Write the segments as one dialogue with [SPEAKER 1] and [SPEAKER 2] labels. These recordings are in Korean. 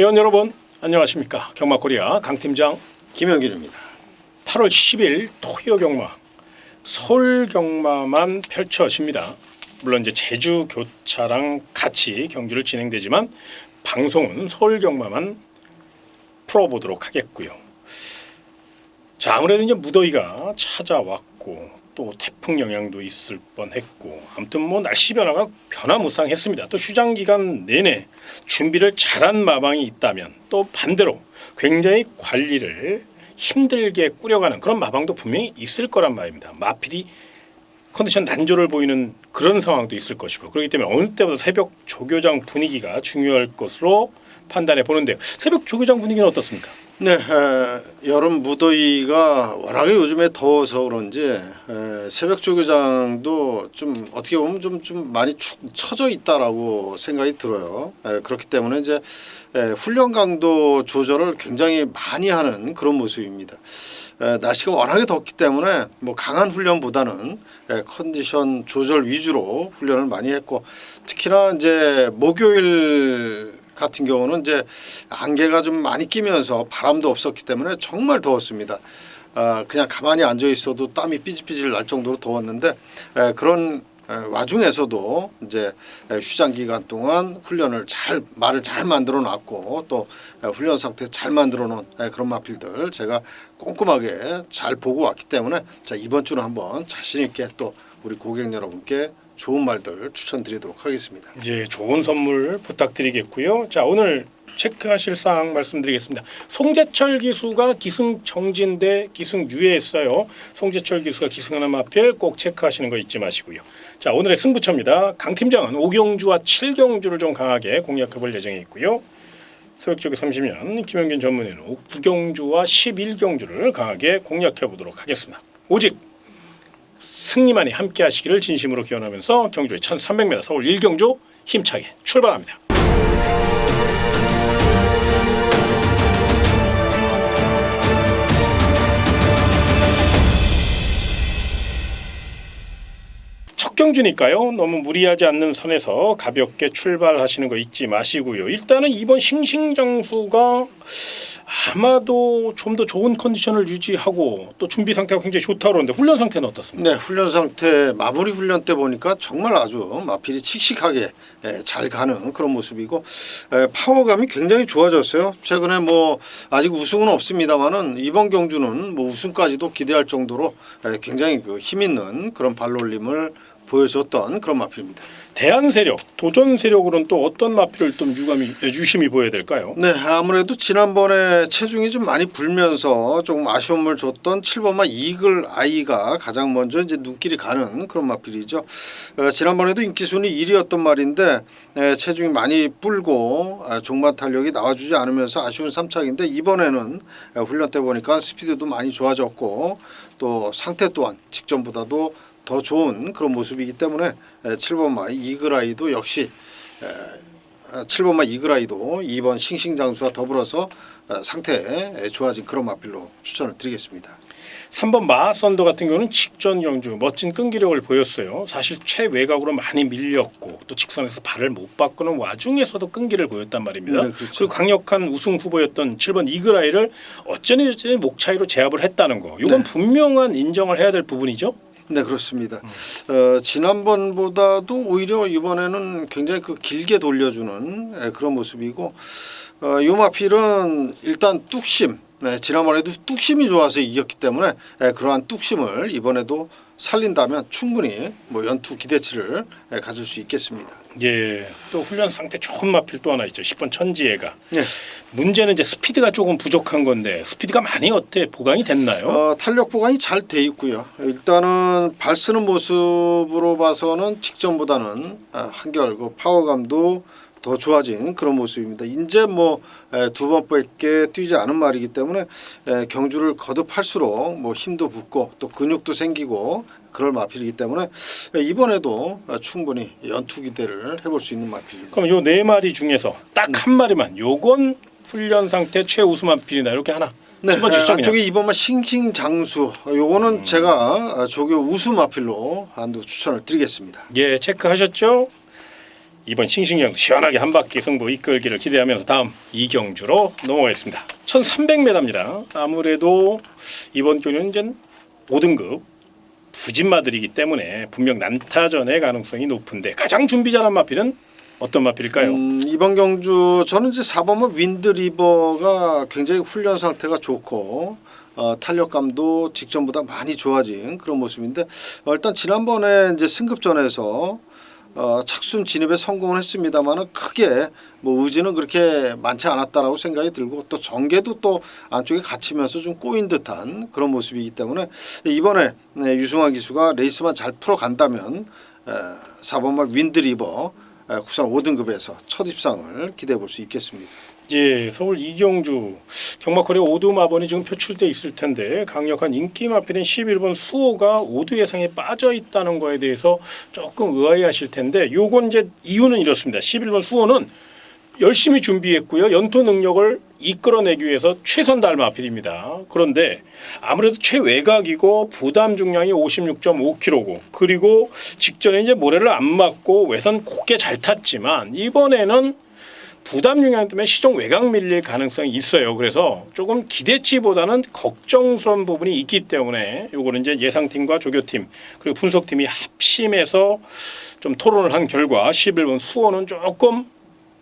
[SPEAKER 1] 회원 여러분 안녕하십니까 경마코리아 강팀장
[SPEAKER 2] 김영길입니다.
[SPEAKER 1] 8월 10일 토요 경마 서울 경마만 펼쳐집니다. 물론 이제 제주 교차랑 같이 경주를 진행되지만 방송은 서울 경마만 풀어보도록 하겠고요. 자 아무래도 이제 무더위가 찾아왔고 또 태풍 영향도 있을 뻔했고 아무튼 뭐 날씨 변화가 변화무쌍했습니다. 또 휴장 기간 내내 준비를 잘한 마방이 있다면 또 반대로 굉장히 관리를 힘들게 꾸려가는 그런 마방도 분명히 있을 거란 말입니다. 마필이 컨디션 난조를 보이는 그런 상황도 있을 것이고 그렇기 때문에 어느 때보다 새벽 조교장 분위기가 중요할 것으로 판단해 보는데요. 새벽 조교장 분위기는 어떻습니까?
[SPEAKER 2] 네, 에, 여름 무더위가 워낙에 요즘에 더워서 그런지 에, 새벽 조교장도 좀 어떻게 보면 좀, 좀 많이 축 처져 있다라고 생각이 들어요. 에, 그렇기 때문에 이제 에, 훈련 강도 조절을 굉장히 많이 하는 그런 모습입니다. 에, 날씨가 워낙에 덥기 때문에 뭐 강한 훈련보다는 에, 컨디션 조절 위주로 훈련을 많이 했고 특히나 이제 목요일 같은 경우는 이제 안개가 좀 많이 끼면서 바람도 없었기 때문에 정말 더웠습니다. 아, 그냥 가만히 앉아 있어도 땀이 삐질삐질 날 정도로 더웠는데 에, 그런 에, 와중에서도 이제 에, 휴장 기간 동안 훈련을 잘 말을 잘 만들어 놨고 또 에, 훈련 상태 잘 만들어 놓은 에, 그런 마필들 제가 꼼꼼하게 잘 보고 왔기 때문에 자 이번 주는 한번 자신 있게 또 우리 고객 여러분께 좋은 말들 추천드리도록 하겠습니다.
[SPEAKER 1] 이제 좋은 선물 부탁드리겠고요. 자 오늘 체크하실 사항 말씀드리겠습니다. 송재철 기수가 기승 정진 대 기승 유예했어요. 송재철 기수가 기승하는 마필 꼭 체크하시는 거 잊지 마시고요. 자 오늘의 승부처입니다. 강 팀장은 오경주와 칠경주를 좀 강하게 공략해볼 예정에 있고요. 새벽 쪽에 30년 김영균 전문의는 구경주와 11경주를 강하게 공략해보도록 하겠습니다. 오직 승리만이 함께 하시기를 진심으로 기원하면서 경주의 1,300m 서울 1경주 힘차게 출발합니다. 첫 경주니까요. 너무 무리하지 않는 선에서 가볍게 출발하시는 거 잊지 마시고요. 일단은 이번 싱싱장수가 아마도 좀 더 좋은 컨디션을 유지하고 또 준비 상태가 굉장히 좋다고 그러는데 훈련 상태는 어떻습니까?
[SPEAKER 2] 네, 훈련 상태 마무리 훈련 때 보니까 정말 아주 마필이 칙칙하게 예, 잘 가는 그런 모습이고 에, 파워감이 굉장히 좋아졌어요. 최근에 뭐 아직 우승은 없습니다만은 이번 경주는 뭐 우승까지도 기대할 정도로 에, 굉장히 그 힘 있는 그런 발놀림을 보여줬던 그런 마필입니다.
[SPEAKER 1] 대한 세력, 도전 세력으로는 또 어떤 마필을 좀 유감이 유심히 보여야 될까요?
[SPEAKER 2] 네, 아무래도 지난번에 체중이 좀 많이 불면서 조금 아쉬움을 줬던 7번마 이글 아이가 가장 먼저 이제 눈길이 가는 그런 마필이죠. 어, 지난번에도 인기 순위 1위였던 말인데 에, 체중이 많이 불고 아, 종반 탄력이 나와주지 않으면서 아쉬운 3착인데 이번에는 에, 훈련 때 보니까 스피드도 많이 좋아졌고 또 상태 또한 직전보다도 더 좋은 그런 모습이기 때문에 7번마 이글아이도 역시 에, 7번마 이글아이도 2번 싱싱장수와 더불어서 어, 상태 좋아진 그런 마필로 추천을 드리겠습니다.
[SPEAKER 1] 3번 마선더 같은 경우는 직전 경주 멋진 끈기력을 보였어요. 사실 최외곽으로 많이 밀렸고 또 직선에서 발을 못 바꾸는 와중에서도 끈기를 보였단 말입니다.
[SPEAKER 2] 네, 그렇죠.
[SPEAKER 1] 그리고 강력한 우승 후보였던 7번 이글아이를 어쩌니 저쩌니 목 차이로 제압을 했다는 거. 이건
[SPEAKER 2] 네.
[SPEAKER 1] 분명한 인정을 해야 될 부분이죠.
[SPEAKER 2] 네 그렇습니다. 어, 지난번보다도 오히려 이번에는 굉장히 그 길게 돌려주는 예, 그런 모습이고 어, 요 마필은 일단 뚝심 네, 지난번에도 뚝심이 좋아서 이겼기 때문에 예, 그러한 뚝심을 이번에도 살린다면 충분히 뭐 연투 기대치를 예, 가질 수 있겠습니다.
[SPEAKER 1] 예. 또 훈련 상태 좋은 마필 또 하나 있죠. 10번 천지애가.
[SPEAKER 2] 네.
[SPEAKER 1] 문제는 이제 스피드가 조금 부족한 건데 스피드가 많이 어때 보강이 됐나요?
[SPEAKER 2] 어, 탄력 보강이 잘 돼 있고요. 일단은 발 쓰는 모습으로 봐서는 직전보다는 아, 한결 그 파워감도 더 좋아진 그런 모습입니다. 이제 뭐 두 번밖에 뛰지 않은 말이기 때문에 에, 경주를 거듭할수록 뭐 힘도 붙고 또 근육도 생기고 그럴 마필이기 때문에 에, 이번에도 아, 충분히 연투 기대를 해볼 수 있는 마필입니다.
[SPEAKER 1] 그럼 요 네 마리 중에서 딱
[SPEAKER 2] 네.
[SPEAKER 1] 한 마리만 요건 훈련 상태 최우수 마필이다 이렇게 하나
[SPEAKER 2] 네,
[SPEAKER 1] 집어주시죠.
[SPEAKER 2] 안쪽에 이번만 싱싱 장수 요거는
[SPEAKER 1] 음.
[SPEAKER 2] 제가 조교 우수 마필로 한두 추천을 드리겠습니다.
[SPEAKER 1] 예 체크하셨죠? 이번 싱싱형 시원하게 한 바퀴 승부 이끌기를 기대하면서 다음 이경주로 넘어가겠습니다. 1,300m입니다. 아무래도 이번 경기는 이제 5등급 부진마들이기 때문에 분명 난타전의 가능성이 높은데 가장 준비 잘한 마필은 어떤 마필일까요?
[SPEAKER 2] 음, 이번 경주 저는 이제 4번은 윈드리버가 굉장히 훈련 상태가 좋고 어, 탄력감도 직전보다 많이 좋아진 그런 모습인데 어, 일단 지난번에 이제 승급전에서 어, 착순 진입에 성공을 했습니다만은 크게 뭐 의지는 그렇게 많지 않았다라고 생각이 들고 또 전개도 또 안쪽에 갇히면서 좀 꼬인 듯한 그런 모습이기 때문에 이번에 네, 유승환 기수가 레이스만 잘 풀어간다면 에, 4번만 윈드리버 에, 국산 5등급에서 첫 입상을 기대해 볼 수 있겠습니다.
[SPEAKER 1] 이제 서울 이경주 경마거리 오두 마번이 지금 표출돼 있을 텐데 강력한 인기 마필인 11번 수호가 오두 예상에 빠져 있다는 거에 대해서 조금 의아해하실 텐데 요건 이제 이유는 이렇습니다. 11번 수호는 열심히 준비했고요. 연토 능력을 이끌어내기 위해서 최선 다할 마필입니다. 그런데 아무래도 최외곽이고 부담 중량이 56.5kg고 그리고 직전에 이제 모래를 안 맞고 외선 곱게 잘 탔지만 이번에는 부담 영향 때문에 시종 외곽 밀릴 가능성이 있어요. 그래서 조금 기대치보다는 걱정스러운 부분이 있기 때문에 요거는 이제 예상팀과 조교팀 그리고 분석팀이 합심해서 좀 토론을 한 결과 11번 수호는 조금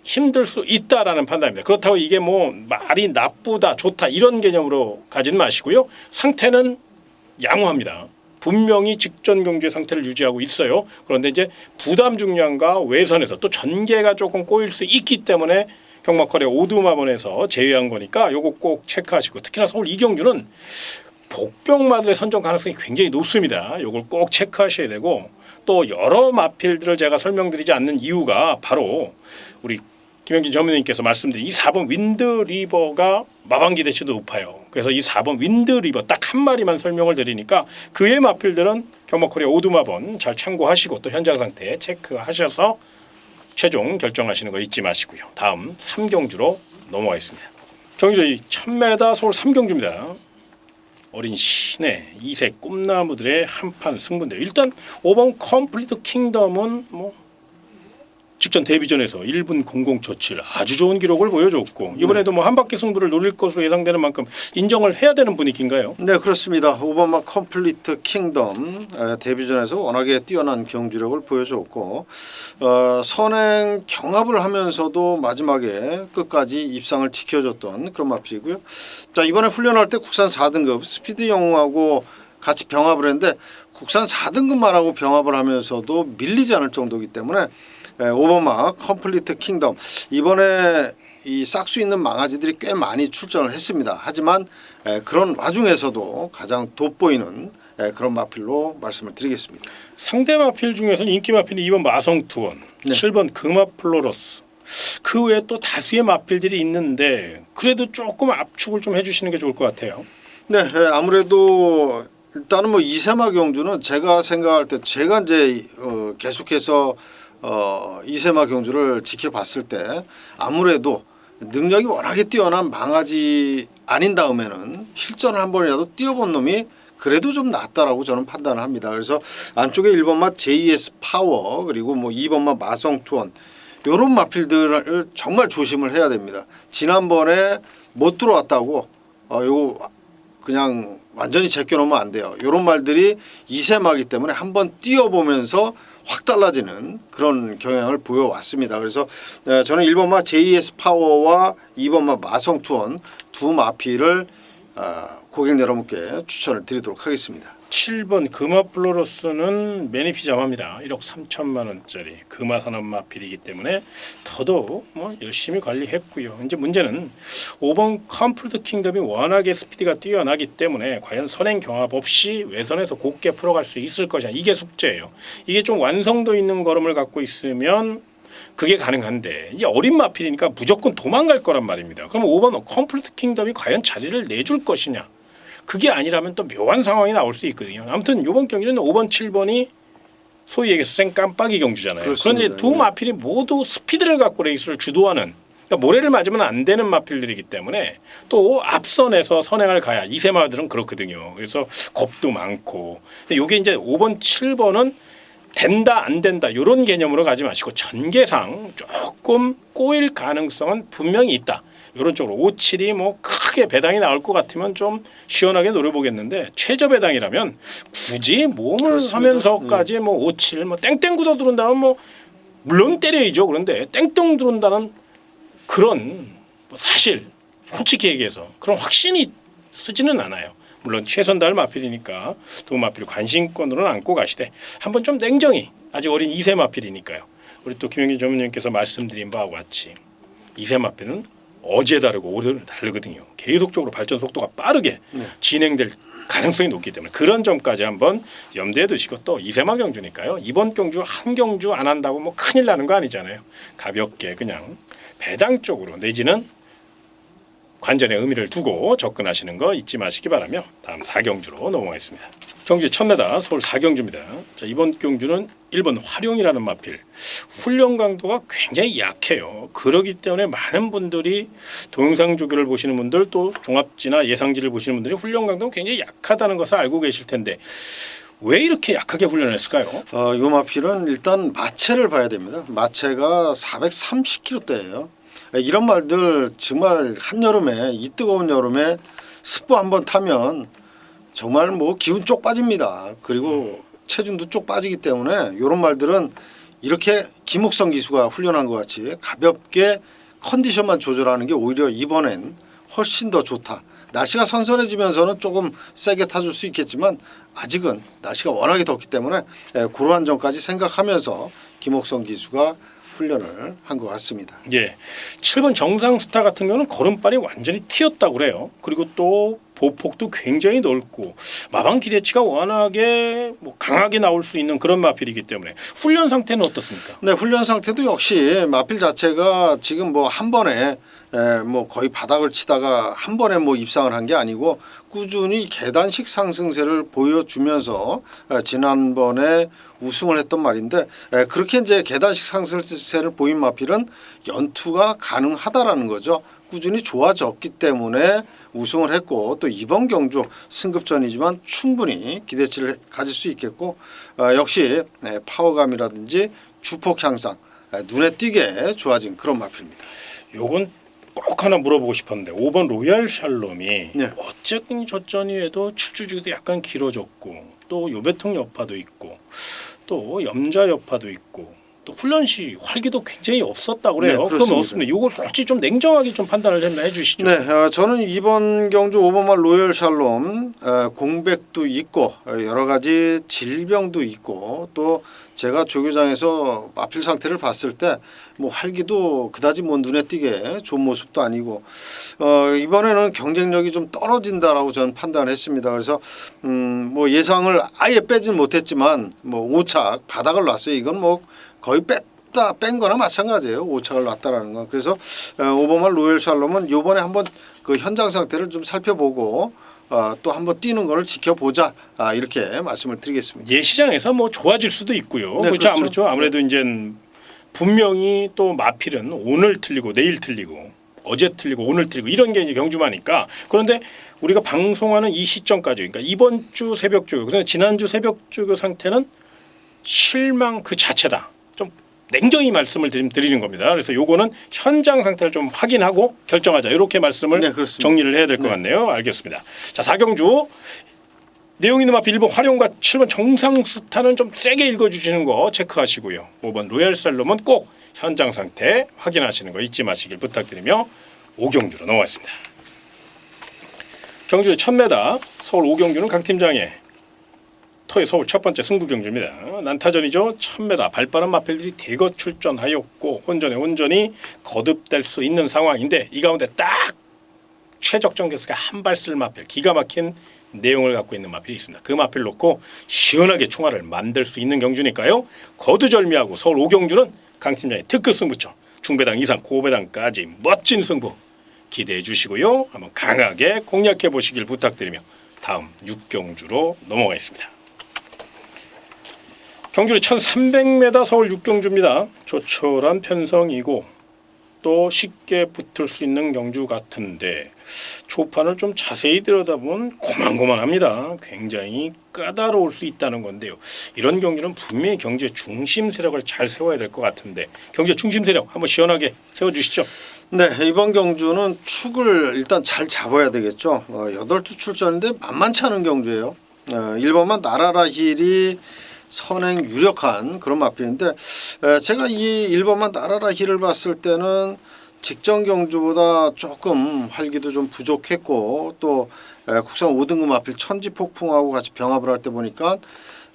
[SPEAKER 1] 힘들 수 있다라는 판단입니다. 그렇다고 이게 뭐 말이 나쁘다 좋다 이런 개념으로 가진 마시고요. 상태는 양호합니다. 분명히 직전 경주의 상태를 유지하고 있어요. 그런데 이제 부담 중량과 외선에서 또 전개가 조금 꼬일 수 있기 때문에 경마커리 오두마번에서 제외한 거니까 요거 꼭 체크하시고 특히나 서울 이경주는 복병마들의 선정 가능성이 굉장히 높습니다. 요걸 꼭 체크하셔야 되고 또 여러 마필들을 제가 설명드리지 않는 이유가 바로 우리 김영진 전무님께서 말씀드린 이 4번 윈드리버가 마방 기 대치도 높아요. 그래서 이 4번 윈드리버 딱 한 마리만 설명을 드리니까 그의 마필들은 경마코리아 오두마번 잘 참고하시고 또 현장 상태 체크하셔서 최종 결정하시는 거 잊지 마시고요. 다음 3경주로 넘어가겠습니다. 경주 1000m 서울 3경주입니다. 어린 신의 이색 꿈나무들의 한판 승부인데 일단 5번 컴플리트 킹덤은 뭐 직전 데뷔전에서 1분 00초칠 아주 좋은 기록을 보여줬고 이번에도 뭐 한 바퀴 승부를 노릴 것으로 예상되는 만큼 인정을 해야 되는 분위기인가요?
[SPEAKER 2] 네 그렇습니다. 오바마 컴플리트 킹덤 에, 데뷔전에서 워낙에 뛰어난 경주력을 보여줬고 어, 선행 경합을 하면서도 마지막에 끝까지 입상을 지켜줬던 그런 마필이고요. 자 이번에 훈련할 때 국산 4등급 스피드 영웅하고 같이 병합을 했는데 국산 4등급만 하고 병합을 하면서도 밀리지 않을 정도이기 때문에 에, 오바마 컴플리트 킹덤 이번에 이 싹수 있는 망아지들이 꽤 많이 출전을 했습니다. 하지만 에, 그런 와중에서도 가장 돋보이는 에, 그런 마필로 말씀을 드리겠습니다.
[SPEAKER 1] 상대 마필 중에서는 인기 마필이 2번 마성투원,
[SPEAKER 2] 네.
[SPEAKER 1] 7번 금화플로러스 그 외에 또 다수의 마필들이 있는데 그래도 조금 압축을 좀 해주시는 게 좋을 것 같아요.
[SPEAKER 2] 네, 에, 아무래도 일단은 뭐 이세마 경주는 제가 생각할 때 제가 이제 어, 계속해서 어, 이세마 경주를 지켜봤을 때 아무래도 능력이 워낙에 뛰어난 망아지 아닌 다음에는 실전을 한 번이라도 뛰어본 놈이 그래도 좀 낫다라고 저는 판단을 합니다. 그래서 안쪽에 1번마 JS 파워 그리고 뭐 2번마 마성 투원 요런 마필들을 정말 조심을 해야 됩니다. 지난번에 못 들어왔다고 어 요거 그냥 완전히 제껴놓으면 안 돼요. 요런 말들이 이세마기 때문에 한번 뛰어보면서 확 달라지는 그런 경향을 보여왔습니다. 그래서 네, 저는 1번마 JS 파워와 2번마 마성 투원 두 마필을 아, 고객 여러분께 추천을 드리도록 하겠습니다.
[SPEAKER 1] 7번 금화플로러스는 매니피자마입니다. 1억 3천만 원짜리 금화산업 마필이기 때문에 더더욱 뭐 열심히 관리했고요. 이제 문제는 5번 컴플트 킹덤이 워낙에 스피드가 뛰어나기 때문에 과연 선행 경합 없이 외선에서 곱게 풀어갈 수 있을 것이냐 이게 숙제예요. 이게 좀 완성도 있는 걸음을 갖고 있으면 그게 가능한데 이제 어린 마필이니까 무조건 도망갈 거란 말입니다. 그럼 5번 컴플트 킹덤이 과연 자리를 내줄 것이냐? 그게 아니라면 또 묘한 상황이 나올 수 있거든요. 아무튼 이번 경기는 5번, 7번이 소위 얘기해서 생 깜빡이 경주잖아요.
[SPEAKER 2] 그렇습니다.
[SPEAKER 1] 그런데 두
[SPEAKER 2] 예.
[SPEAKER 1] 마필이 모두 스피드를 갖고 레이스를 주도하는 그러니까 모래를 맞으면 안 되는 마필들이기 때문에 또 앞선에서 선행을 가야 이세마들은 그렇거든요. 그래서 겁도 많고. 근데 이게 이제 5번, 7번은 된다 안 된다 이런 개념으로 가지 마시고 전개상 조금 꼬일 가능성은 분명히 있다. 이런 쪽으로 57이 뭐 크게 배당이 나올 것 같으면 좀 시원하게 노려보겠는데 최저 배당이라면 굳이 몸을
[SPEAKER 2] 그렇습니다.
[SPEAKER 1] 하면서까지 뭐 57, 뭐 땡땡 굳어 들어온다면 뭐 물론 때려야죠. 그런데 땡땡 들어온다는 그런 뭐 사실 솔직히 얘기해서 그런 확신이 쓰지는 않아요. 물론 최선달 마필이니까 두 마필 관심권으로는 안고 가시되 한번 좀 냉정히 아직 어린 이세 마필이니까요. 우리 또 김영기 전무님께서 말씀드린 바와 같이 이세 마필은 어제 다르고 오늘 다르거든요. 계속적으로 발전 속도가 빠르게
[SPEAKER 2] 네.
[SPEAKER 1] 진행될 가능성이 높기 때문에 그런 점까지 한번 염두에 두시고 또 이세마 경주니까요. 이번 경주 한 경주 안 한다고 뭐 큰일 나는 거 아니잖아요. 가볍게 그냥 배당 쪽으로 내지는 관전의 의미를 두고 접근하시는 거 잊지 마시기 바라며 다음 4경주로 넘어가겠습니다. 경주 첫메다 서울 4경주입니다. 자, 이번 경주는 1번 활용이라는 마필 훈련 강도가 굉장히 약해요. 그러기 때문에 많은 분들이 동영상 조교를 보시는 분들 또 종합지나 예상지를 보시는 분들이 훈련 강도가 굉장히 약하다는 것을 알고 계실 텐데 왜 이렇게 약하게 훈련을 했을까요?
[SPEAKER 2] 어, 요 마필은 일단 마체를 봐야 됩니다. 마체가 430kg대예요. 이런 말들 정말 한 여름에 이 뜨거운 여름에 습보 한번 타면 정말 뭐 기운 쪽 빠집니다. 그리고 체중도 쪽 빠지기 때문에 이런 말들은 이렇게 김옥성 기수가 훈련한 것 같이 가볍게 컨디션만 조절하는 게 오히려 이번엔 훨씬 더 좋다. 날씨가 선선해지면서는 조금 세게 타줄 수 있겠지만 아직은 날씨가 워낙에 덥기 때문에 에, 그러한 점까지 생각하면서 김옥성 기수가 훈련을 한 것 같습니다.
[SPEAKER 1] 예. 7번 정상 스타 같은 경우는 걸음발이 완전히 튀었다고 그래요. 그리고 또 보폭도 굉장히 넓고 마방 기대치가 워낙에 뭐 강하게 나올 수 있는 그런 마필이기 때문에 훈련 상태는 어떻습니까?
[SPEAKER 2] 네, 훈련 상태도 역시 마필 자체가 지금 뭐 한 번에 에, 뭐 거의 바닥을 치다가 한 번에 뭐 입상을 한 게 아니고 꾸준히 계단식 상승세를 보여주면서 에, 지난번에 우승을 했던 말인데 에, 그렇게 이제 계단식 상승세를 보인 마필은 연투가 가능하다라는 거죠. 꾸준히 좋아졌기 때문에 우승을 했고 또 이번 경주 승급전이지만 충분히 기대치를 가질 수 있겠고 어, 역시 네, 파워감이라든지 주폭 향상 에, 눈에 띄게 좋아진 그런 마필입니다.
[SPEAKER 1] 요건 꼭 하나 물어보고 싶었는데 5번 로얄 샬롬이
[SPEAKER 2] 네.
[SPEAKER 1] 어쨌든 저전이에도 출주주기도 약간 길어졌고 또 요배통 여파도 있고 또 염자 여파도 있고 또 훈련 시 활기도 굉장히 없었다고 그래요.
[SPEAKER 2] 네,
[SPEAKER 1] 그럼. 없습니다. 요걸 솔직히 좀 냉정하게 좀 판단을 좀 해주시죠.
[SPEAKER 2] 네, 어, 저는 이번 경주 오버말 로열 샬롬 어, 공백도 있고 어, 여러 가지 질병도 있고 또 제가 조교장에서 마필 상태를 봤을 때 뭐 활기도 그다지 뭐 눈에 띄게 좋은 모습도 아니고 어, 이번에는 경쟁력이 좀 떨어진다라고 저는 판단을 했습니다. 그래서 음, 뭐 예상을 아예 빼진 못했지만 뭐 5착 바닥을 놨어요. 이건 뭐 거의 뺐다 뺀 거나 마찬가지예요. 5착을 놨다라는 건. 그래서 어, 오버말 로열 샬롬은 요번에 한번 그 현장 상태를 좀 살펴보고 어, 또 한번 뛰는 거를 지켜보자 아, 이렇게 말씀을 드리겠습니다.
[SPEAKER 1] 예 시장에서 뭐 좋아질 수도 있고요.
[SPEAKER 2] 네,
[SPEAKER 1] 그렇죠.
[SPEAKER 2] 그렇죠.
[SPEAKER 1] 아무렇죠. 아무래도 이제 분명히 또 마필은 오늘 틀리고 내일 틀리고 어제 틀리고 오늘 틀리고 이런 게 이제 경주마니까 그런데 우리가 방송하는 이 시점까지 그러니까 이번 주 새벽 조교 그다음에 지난주 새벽 조교 상태는 실망 그 자체다. 좀 냉정히 말씀을 드리- 드리는 겁니다. 그래서 요거는 현장 상태를 좀 확인하고 결정하자. 이렇게 말씀을
[SPEAKER 2] 네.
[SPEAKER 1] 정리를 해야 될것
[SPEAKER 2] 네.
[SPEAKER 1] 같네요. 알겠습니다. 자, 사경주 내용 있는 마필 1번 활용과 7번 정상 스타는 좀 세게 읽어주시는 거 체크하시고요. 5번 로얄 살롬은 꼭 현장 상태 확인하시는 거 잊지 마시길 부탁드리며 오경주로 넘어갔습니다. 경주의 1000m 서울 오경주는 강 팀장의 토의 서울 첫 번째 승부 경주입니다. 난타전이죠. 1000m 발빠른 마필들이 대거 출전하였고 혼전에 혼전이 거듭될 수 있는 상황인데 이 가운데 딱 최적정 교수가 한 발 쓸 마필 기가 막힌 내용을 갖고 있는 마필이 있습니다. 그 마필 놓고 시원하게 총알을 만들 수 있는 경주니까요. 거두절미하고 서울 오경주는 강 팀장의 특급 승부처 중배당 이상 고배당까지 멋진 승부 기대해 주시고요. 한번 강하게 공략해 보시길 부탁드리며 다음 6경주로 넘어가겠습니다. 경주는 1300m 서울 6경주입니다. 조촐한 편성이고 또 쉽게 붙을 수 있는 경주 같은데 초판을 좀 자세히 들여다보면 고만고만합니다. 굉장히 까다로울 수 있다는 건데요. 이런 경기는 분명히 경제 중심 세력을 잘 세워야 될 것 같은데 경제 중심 세력 한번 시원하게 세워주시죠.
[SPEAKER 2] 네 이번 경주는 축을 일단 잘 잡아야 되겠죠. 어, 8주 출전인데 만만치 않은 경주예요. 어, 1번만 나라라 힐이 선행 유력한 그런 마필인데 에, 제가 이 1번만 나라라 힐을 봤을 때는 직전 경주보다 조금 활기도 좀 부족했고 또 에, 국산 5등급 마필 천지 폭풍하고 같이 병합을 할 때 보니까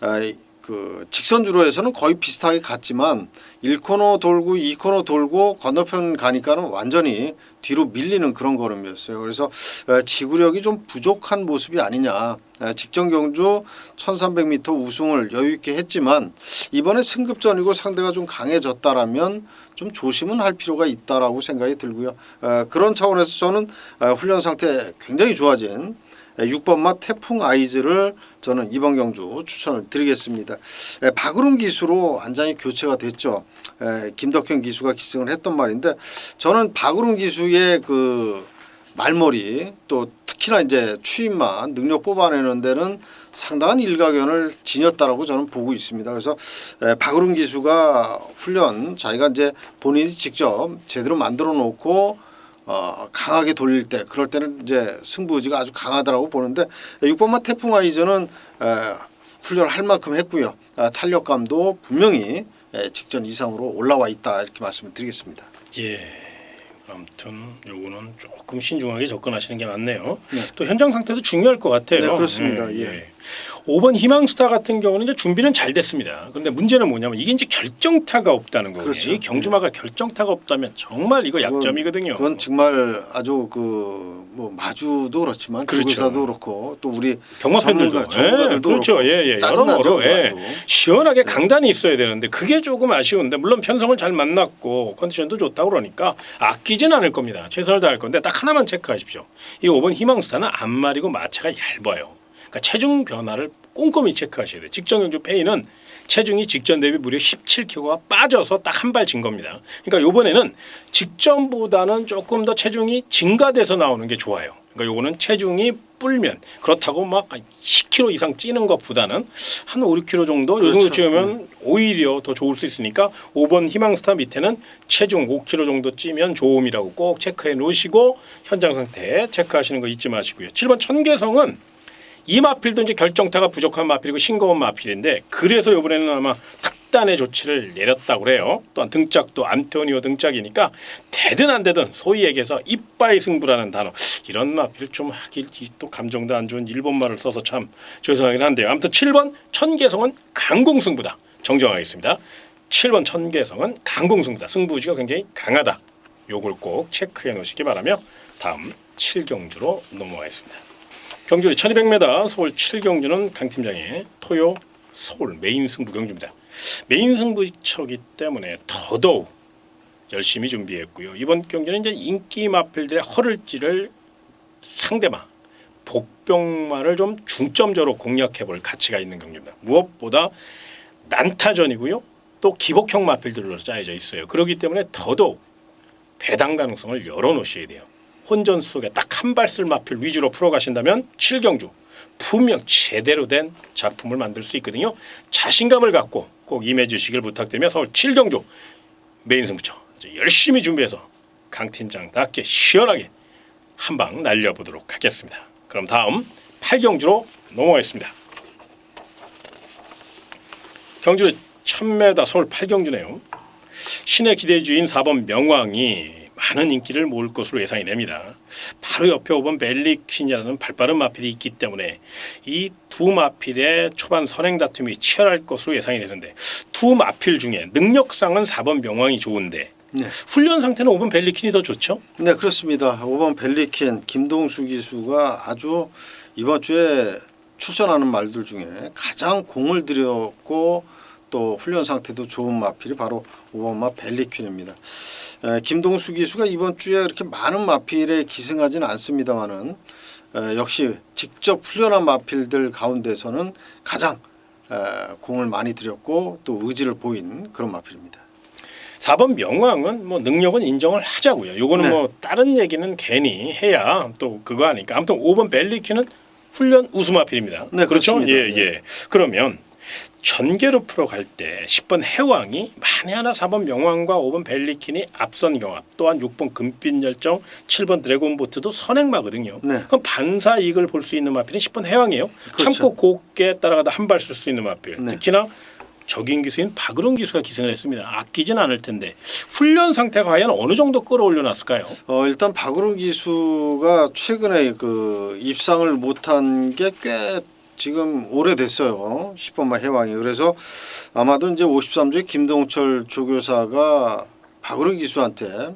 [SPEAKER 2] 에, 그 직선 주로에서는 거의 비슷하게 갔지만 1코너 돌고 2코너 돌고 건너편 가니까는 완전히 뒤로 밀리는 그런 걸음이었어요. 그래서 에, 지구력이 좀 부족한 모습이 아니냐. 에, 직전 경주 1300m 우승을 여유 있게 했지만 이번에 승급전이고 상대가 좀 강해졌다라면 좀 조심은 할 필요가 있다라고 생각이 들고요. 에, 그런 차원에서 저는 에, 훈련 상태 굉장히 좋아진 6번마 태풍 아이즈를 저는 이번 경주 추천을 드리겠습니다. 에, 박으름 기수로 안장이 교체가 됐죠. 에, 김덕현 기수가 기승을 했던 말인데 저는 박으름 기수의 그 말머리 또 특히나 이제 추임만 능력 뽑아내는 데는 상당한 일가견을 지녔다라고 저는 보고 있습니다. 그래서 에, 박으름 기수가 훈련 자기가 이제 본인이 직접 제대로 만들어 놓고 어, 강하게 돌릴 때 그럴 때는 이제 승부 의지가 아주 강하다라고 보는데 6번마 태풍 아이즈는 에, 훈련을 할 만큼 했고요. 아, 탄력감도 분명히 에, 직전 이상으로 올라와 있다 이렇게 말씀을 드리겠습니다.
[SPEAKER 1] 예. 아무튼 요거는 조금 신중하게 접근하시는 게 맞네요.
[SPEAKER 2] 네.
[SPEAKER 1] 또 현장 상태도 중요할 것 같아요.
[SPEAKER 2] 네, 그렇습니다. 예.
[SPEAKER 1] 5번 희망스타 같은 경우는 이제 준비는 잘 됐습니다. 그런데 문제는 뭐냐면 이게 이제 결정타가 없다는 거예요.
[SPEAKER 2] 그렇죠.
[SPEAKER 1] 이 경주마가 결정타가 없다면 정말 이거
[SPEAKER 2] 그건-
[SPEAKER 1] 약점이거든요.
[SPEAKER 2] 그건 정말 아주 그 뭐 마주도 그렇지만
[SPEAKER 1] 그렇죠.
[SPEAKER 2] 조교사도 그렇고 또 우리
[SPEAKER 1] 경마 팬들도
[SPEAKER 2] 전문가-
[SPEAKER 1] 예, 그렇죠. 예, 예. 여러모로 예. 시원하게 강단이 있어야 되는데 그게 조금 아쉬운데 물론 편성을 잘 만났고 컨디션도 좋다 그러니까 아끼진 않을 겁니다. 최선을 다할 건데 딱 하나만 체크하십시오. 이 5번 희망스타는 앞말이고 마차가 얇아요. 그러니까 체중 변화를 꼼꼼히 체크하셔야 돼요. 직전 경주 페이는 체중이 직전 대비 무려 17kg가 빠져서 딱 한 발 진 겁니다. 그러니까 이번에는 직전보다는 조금 더 체중이 증가돼서 나오는 게 좋아요. 그러니까 요거는 체중이 불면 그렇다고 막 10kg 이상 찌는 것보다는 한 5, 6kg 정도 요 정도
[SPEAKER 2] 그렇죠.
[SPEAKER 1] 찌면 오히려 더 좋을 수 있으니까 5번 희망스타 밑에는 체중 5kg 정도 찌면 좋음이라고 꼭 체크해 놓으시고 현장 상태 체크하시는 거 잊지 마시고요. 7번 천계성은 이 마필도 이제 결정타가 부족한 마필이고 싱거운 마필인데 그래서 이번에는 아마 특단의 조치를 내렸다고 그래요. 또한 등짝도 안토니오 등짝이니까 되든 안 되든 소위 얘기해서 이빠이 승부라는 단어 이런 마필 좀 하길 이또 감정도 안 좋은 일본 말을 써서 참 죄송하긴 한데요. 아무튼 7번 천계성은 강공승부다. 정정하겠습니다. 7번 천계성은 강공승부다. 승부지가 굉장히 강하다. 요걸 꼭 체크해 놓으시기 바라며 다음 7경주로 넘어가겠습니다. 경주리 1200m 서울 7경주는 강 팀장의 토요 서울 메인 승부 경주입니다. 메인 승부처기 때문에 더더욱 열심히 준비했고요. 이번 경주는 이제 인기 마필들의 허를 찌를 상대마 복병마를 좀 중점적으로 공략해 볼 가치가 있는 경주입니다. 무엇보다 난타전이고요. 또 기복형 마필들로 짜여져 있어요. 그렇기 때문에 더더욱 배당 가능성을 열어 놓으셔야 돼요. 혼전 속에 딱 한 발쓸 마필 위주로 풀어 가신다면 7경주 분명 제대로 된 작품을 만들 수 있거든요. 자신감을 갖고 꼭 임해 주시길 부탁드리며 서울 7경주 메인 승부처 열심히 준비해서 강 팀장답게 시원하게 한 방 날려보도록 하겠습니다. 그럼 다음 8경주로 넘어가겠습니다. 경주 1000m 서울 8경주네요. 신의 기대주인 4번 명왕이 많은 인기를 모을 것으로 예상이 됩니다. 바로 옆에 5번 벨리퀸이라는 발빠른 마필이 있기 때문에 이 두 마필의 초반 선행 다툼이 치열할 것으로 예상이 되는데 두 마필 중에 능력상은 4번 명왕이 좋은데
[SPEAKER 2] 네.
[SPEAKER 1] 훈련 상태는 5번 벨리퀸이 더 좋죠?
[SPEAKER 2] 네 그렇습니다. 5번 벨리킨 김동수 기수가 아주 이번 주에 출전하는 말들 중에 가장 공을 들였고 또 훈련 상태도 좋은 마필이 바로 5번마 벨리퀸입니다. 에, 김동수 기수가 이번 주에 그렇게 많은 마필에 기승하지는 않습니다만은 에, 역시 직접 훈련한 마필들 가운데서는 가장 에, 공을 많이 들였고 또 의지를 보인 그런 마필입니다.
[SPEAKER 1] 4번 명왕은 뭐 능력은 인정을 하자고요. 요거는
[SPEAKER 2] 네.
[SPEAKER 1] 뭐 다른 얘기는 괜히 해야 또 그거 하니까. 아무튼 5번 벨리키는 훈련 우수마필입니다.
[SPEAKER 2] 네,
[SPEAKER 1] 그렇죠?
[SPEAKER 2] 그렇습니다.
[SPEAKER 1] 예,
[SPEAKER 2] 네.
[SPEAKER 1] 예. 그러면 전개로 풀어갈 때 10번 해왕이 만에 하나 4번 명왕과 5번 벨리킨이 앞선 경우 또한 6번 금빛 열정 7번 드래곤보트도 선행마거든요.
[SPEAKER 2] 네.
[SPEAKER 1] 그럼 반사 이익을 볼 수 있는 마필은 10번 해왕이에요.
[SPEAKER 2] 그렇죠.
[SPEAKER 1] 참고 곱게 따라가다 한 발 쓸 수 있는 마필.
[SPEAKER 2] 네.
[SPEAKER 1] 특히나 적인 기수인 박으론 기수가 기승을 했습니다. 아끼진 않을 텐데 훈련 상태가 과연 어느 정도 끌어올려 놨을까요?
[SPEAKER 2] 어, 일단 박으로 기수가 최근에 그 입상을 못한 게 꽤 지금 오래됐어요. 10번만 해왕이. 그래서 아마도 이제 53조의 김동철 조교사가 박으로 기수한테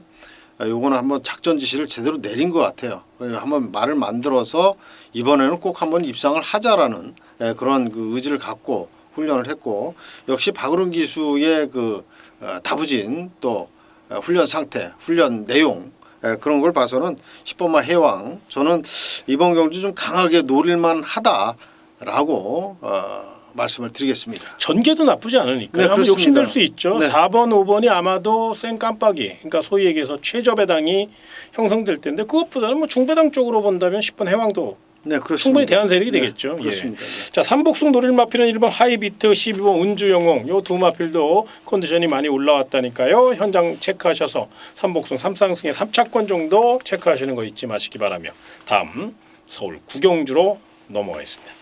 [SPEAKER 2] 아, 요거는 한번 작전 지시를 제대로 내린 것 같아요. 한번 말을 만들어서 이번에는 꼭 한번 입상을 하자라는 예, 그런 그 의지를 갖고 훈련을 했고 역시 박으론 기수의 그 어, 다부진 또 어, 훈련 상태, 훈련 내용 에, 그런 걸 봐서는 10번마 해왕 저는 이번 경주 좀 강하게 노릴만 하다 라고 어, 말씀을 드리겠습니다.
[SPEAKER 1] 전개도 나쁘지 않으니까
[SPEAKER 2] 네,
[SPEAKER 1] 한번. 욕심낼 수 있죠.
[SPEAKER 2] 네.
[SPEAKER 1] 4번, 5번이 아마도 센 깜빡이, 그러니까 소위 얘기해서 최저배당이 형성될 텐데 그것보다는 뭐 중배당 쪽으로 본다면 10번 해왕도
[SPEAKER 2] 네, 그렇습니다.
[SPEAKER 1] 충분히 대안 세력이
[SPEAKER 2] 네,
[SPEAKER 1] 되겠죠. 예.
[SPEAKER 2] 그렇습니다. 네.
[SPEAKER 1] 자, 삼복승 노릴 마필은 1번 하이비트, 12번 운주영웅 요 두 마필도 컨디션이 많이 올라왔다니까요. 현장 체크하셔서 삼복승 삼상승의 3차권 정도 체크하시는 거 잊지 마시기 바라며 다음 서울 구경주로 넘어가겠습니다.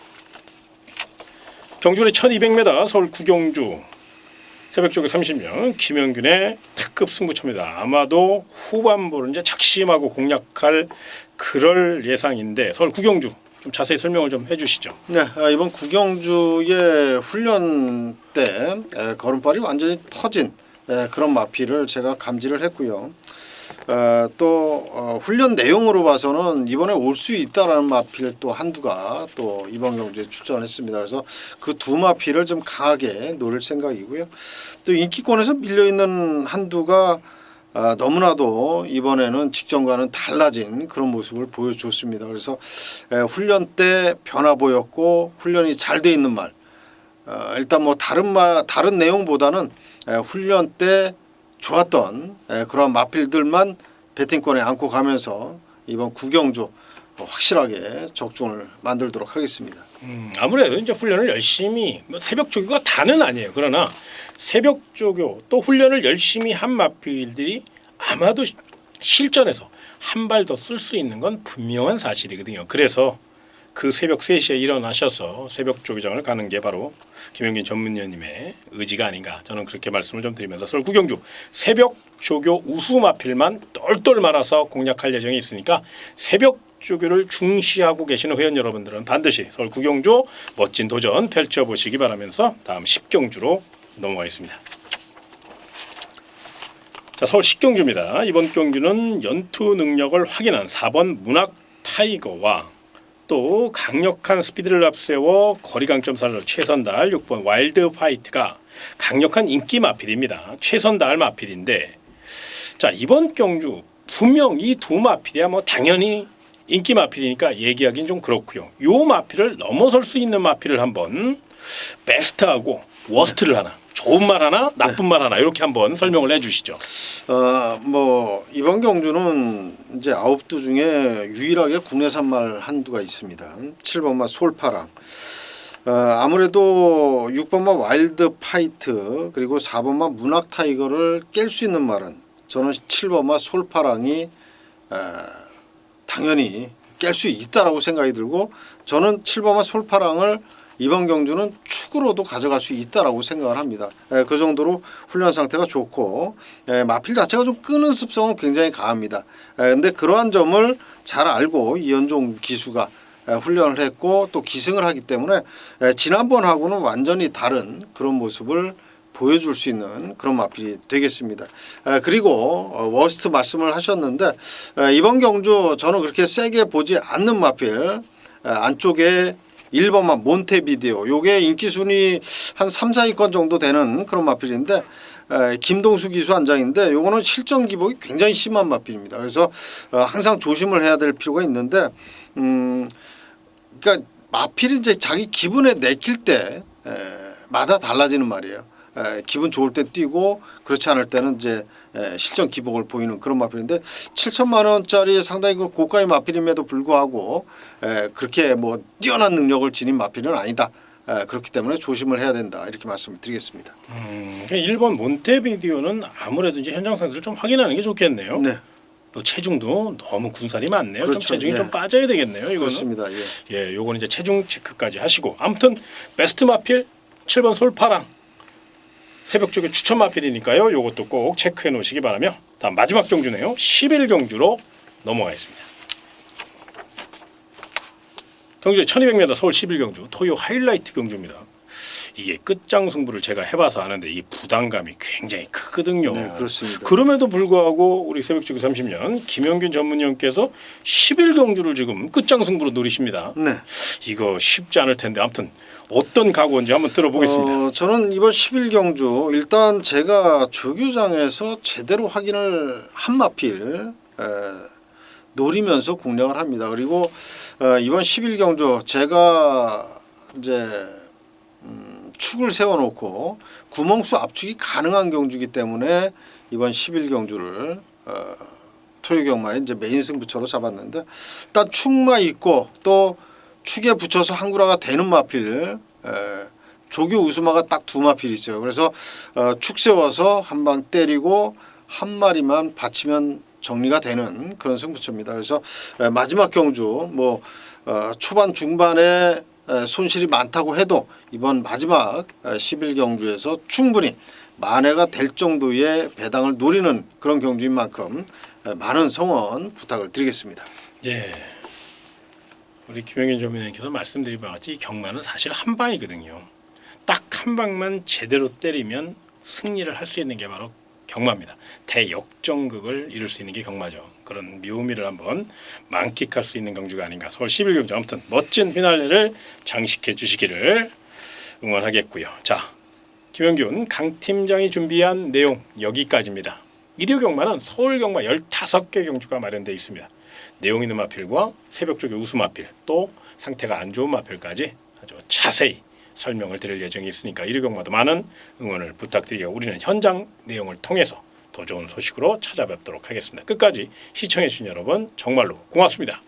[SPEAKER 1] 경주의 1200m 서울 구경주 새벽 쪽에 30명 김영균의 특급 승부처입니다. 아마도 후반부를 이제 작심하고 공략할 그럴 예상인데 서울 구경주 좀 자세히 설명을 좀 해주시죠.
[SPEAKER 2] 네, 아, 이번 구경주의 훈련 때 에, 걸음발이 완전히 에, 그런 마피를 제가 감지를 했고요. 어, 또 어, 훈련 내용으로 봐서는 이번에 올 수 있다라는 마필 또 한두가 또 이번 경주에 출전했습니다. 그래서 그 두 마필을 좀 강하게 노릴 생각이고요. 또 인기권에서 밀려 있는 한두가 아, 너무나도 이번에는 직전과는 달라진 그런 모습을 보여줬습니다. 그래서 에, 훈련 때 변화 보였고 훈련이 잘 돼 있는 말. 어, 일단 뭐 다른 말 다른 내용보다는 에, 훈련 때 좋았던 에, 그런 마필들만 배팅권에 안고 가면서 이번 구경주 확실하게 적중을 만들도록 하겠습니다.
[SPEAKER 1] 음, 아무래도 이제 훈련을 열심히 뭐 새벽 조교가 다는 아니에요. 그러나 새벽 조교 또 훈련을 열심히 한 마필들이 아마도 시- 실전에서 한 발 더 쓸 수 있는 건 분명한 사실이거든요. 그래서 그 새벽 3시에 일어나셔서 새벽 조교장을 가는 게 바로 김영균 전문위원님의 의지가 아닌가 저는 그렇게 말씀을 좀 드리면서 서울 구경주 새벽 조교 우수 마필만 똘똘 말아서 공략할 예정이 있으니까 새벽 조교를 중시하고 계시는 회원 여러분들은 반드시 서울 구경주 멋진 도전 펼쳐보시기 바라면서 다음 10경주로 넘어가겠습니다. 자 서울 10경주입니다. 이번 경주는 연투 능력을 확인한 4번 문학 타이거와 또 강력한 스피드를 앞세워 거리 강점사를 최선달 6번 와일드 파이트가 강력한 인기 마필입니다. 최선달 마필인데 자 이번 경주 분명 이 두 마필이야 뭐 당연히 인기 마필이니까 얘기하기는 좀 그렇고요. 요 마필을 넘어설 수 있는 마필을 한번 베스트하고 워스트를 하나 좋은 말 하나 나쁜 말 하나 이렇게 한번 설명을 해주시죠.
[SPEAKER 2] 어, 뭐 이번 경주는 이제 아홉 두 중에 유일하게 국내산 말 한두가 있습니다. 7번마 솔파랑. 어, 아무래도 6번마 와일드 파이트 그리고 4번마 문학 타이거를 깰 수 있는 말은 저는 7번마 솔파랑이 어, 당연히 깰 수 있다라고 생각이 들고 저는 7번마 솔파랑을 이번 경주는 축으로도 가져갈 수 있다라고 생각을 합니다. 에, 그 정도로 훈련 상태가 좋고 에, 마필 자체가 좀 끄는 습성은 굉장히 강합니다. 그런데 그러한 점을 잘 알고 이현종 기수가 에, 훈련을 했고 또 기승을 하기 때문에 에, 지난번하고는 완전히 다른 그런 모습을 보여줄 수 있는 그런 마필이 되겠습니다. 에, 그리고 어, 워스트 말씀을 하셨는데 에, 이번 경주 저는 그렇게 세게 보지 않는 마필 에, 안쪽에 1번만 몬테비데오 요게 인기 순위 한 3, 4위권 정도 되는 그런 마필인데 에, 김동수 기수 안장인데 요거는 실전 기복이 굉장히 심한 마필입니다. 그래서 어, 항상 조심을 해야 될 필요가 있는데 음 그러니까 마필이 이제 자기 기분에 내킬 때 에, 마다 달라지는 말이에요. 에, 기분 좋을 때 뛰고 그렇지 않을 때는 이제 에, 실전 기복을 보이는 그런 마필인데 7천만 원짜리 상당히 그 고가의 마필임에도 불구하고 에, 그렇게 뭐 뛰어난 능력을 지닌 마필은 아니다. 에, 그렇기 때문에 조심을 해야 된다 이렇게 말씀을 드리겠습니다.
[SPEAKER 1] 음, 그러니까 일본 몬테비디오는 아무래도 이제 현장 상태를 좀 확인하는 게 좋겠네요.
[SPEAKER 2] 네,
[SPEAKER 1] 또 체중도 너무 군살이 많네요. 좀
[SPEAKER 2] 그렇죠.
[SPEAKER 1] 체중이
[SPEAKER 2] 예.
[SPEAKER 1] 좀 빠져야 되겠네요. 이거는.
[SPEAKER 2] 그렇습니다. 예.
[SPEAKER 1] 예, 요거는 이제 체중 체크까지 하시고 아무튼 베스트 마필 7번 솔파랑 새벽 쪽에 추천 마필이니까요. 요것도 꼭 체크해 놓으시기 바라며 다음 마지막 경주네요. 11 경주로 넘어가겠습니다. 경주 1200m 서울 11 경주 토요 하이라이트 경주입니다. 이게 끝장 승부를 제가 해봐서 아는데 이 부담감이 굉장히 크거든요.
[SPEAKER 2] 네, 그렇습니다.
[SPEAKER 1] 그럼에도 불구하고 우리 새벽주기 30년 김영균 전문위원께서 11 경주를 지금 끝장 승부로 노리십니다.
[SPEAKER 2] 네.
[SPEAKER 1] 이거 쉽지 않을 텐데 아무튼 어떤 각오인지 한번 들어보겠습니다.
[SPEAKER 2] 어, 저는 이번 10일 경주 일단 제가 조교장에서 제대로 확인을 한 마필 에, 노리면서 공략을 합니다. 그리고 어, 이번 10일 경주 제가 이제 음, 축을 세워놓고 구멍수 압축이 가능한 경주기 때문에 이번 10일 경주를 어, 토요경마에 이제 메인 승부처로 잡았는데 일단 축마 있고 또 축에 붙여서 한구라가 되는 마필 에, 조교 우수마가 딱 두 마필 있어요. 그래서 어, 축 세워서 한 방 때리고 한 마리만 받치면 정리가 되는 그런 승부처입니다. 그래서 에, 마지막 경주 뭐 어, 초반 중반에 에, 손실이 많다고 해도 이번 마지막 10일 경주에서 충분히 만회가 될 정도의 배당을 노리는 그런 경주인 만큼 에, 많은 성원 부탁을 드리겠습니다.
[SPEAKER 1] 예. 우리 김영균 전문위원께서 말씀드린 바와 같이 이 경마는 사실 한 방이거든요. 딱 한 방만 제대로 때리면 승리를 할 수 있는 게 바로 경마입니다. 대역전극을 이룰 수 있는 게 경마죠. 그런 묘미를 한번 만끽할 수 있는 경주가 아닌가. 서울 11경주 아무튼 멋진 휘날레를 장식해 주시기를 응원하겠고요. 자, 김영균 강 팀장이 준비한 내용 여기까지입니다. 일요 경마는 서울 경마 15개 경주가 마련되어 있습니다. 내용 있는 마필과 새벽 쪽의 우수 마필 또 상태가 안 좋은 마필까지 아주 자세히 설명을 드릴 예정이 있으니까 일요 경마도 많은 응원을 부탁드리고 우리는 현장 내용을 통해서 더 좋은 소식으로 찾아뵙도록 하겠습니다. 끝까지 시청해 주신 여러분 정말로 고맙습니다.